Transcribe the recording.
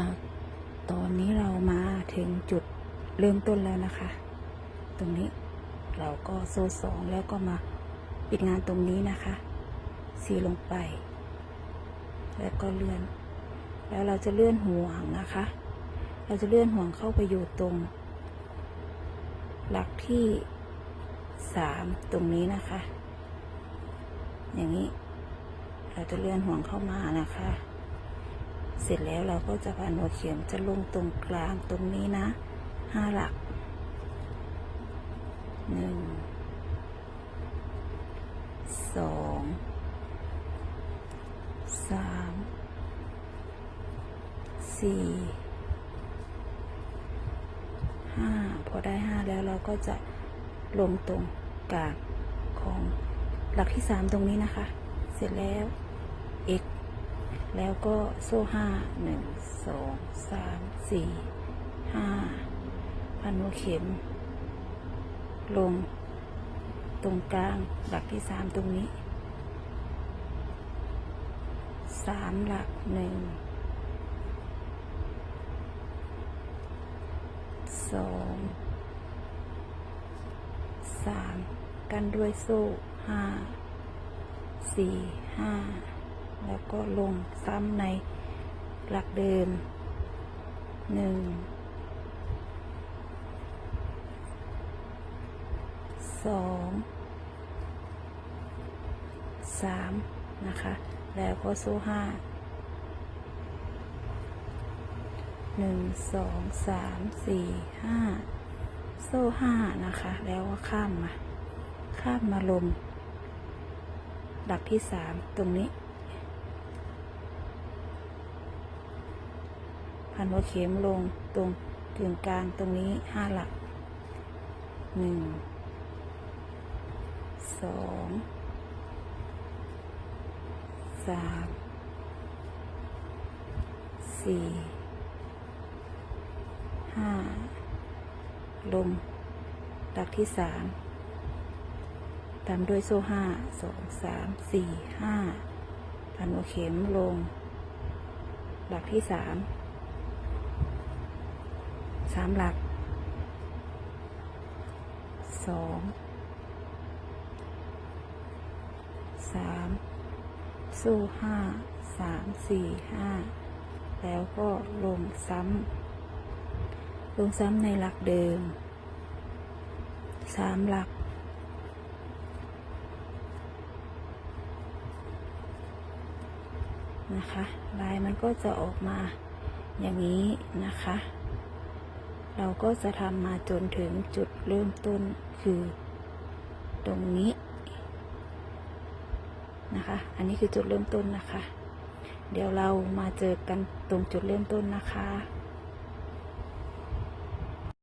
ค่ะ ตอนนี้เรามาถึงจุดเริ่มต้นแล้วนะคะ ตรงนี้เราก็โซ่สองแล้วก็มาปิดงานตรงนี้นะคะสีลงไป แล้วก็เลื่อน แล้วเราจะเลื่อนห่วงนะคะ เราจะเลื่อนห่วงเข้าไปอยู่ตรง หลักที่สามตรงนี้นะคะ อย่างนี้ เราจะเลื่อนห่วงเข้ามานะคะ เสร็จแล้วเราก็จะผ่านหัวเข็มจะลงตรงกลางตรงนี้นะห้าหลักหนึ่งสองสามสี่ห้าพอได้ห้าแล้วเราก็จะลงตรงกลางของหลักที่สามตรงนี้นะคะ เสร็จแล้ว x แล้วก็โซ่ห้าหนึ่งสองสามสี่ห้าพันหัวเข็ม ลง ตรงกลางหลักที่สามตรงนี้สามหลักหนึ่งสองสามกันด้วยโซ่ห้าสี่ห้า ก็ลงซ้ำในหลักเดิมหนึ่งสองสามนะคะ แล้วก็โซ่ห้าหนึ่งสองสามสี่ห้าโซ่ห้านะคะ แล้วก็ข้ามมา ข้ามมาลงหลักที่สามตรงนี้ พันหัวเข็มลงตรงกึ่งกลางตรงนี้ห้าหลักหนึ่งสองสามสี่ห้าลงหลักที่สามตามด้วยโซ่ห้าสองสามสี่ห้าพันหัวเข็มลง หลักที่สาม สามหลักสองสามสู้ห้าสามสี่ห้าแล้วก็ลงซ้ำลงซ้ำในหลักเดิมสามหลักนะคะลายมันก็จะออกมาอย่างนี้นะคะ เราก็จะทำมาจนถึงจุดเริ่มต้นคือ ตรงนี้นะคะ อันนี้คือจุดเริ่มต้นนะคะ เดี๋ยวเรามาเจอกันตรงจุดเริ่มต้นนะคะ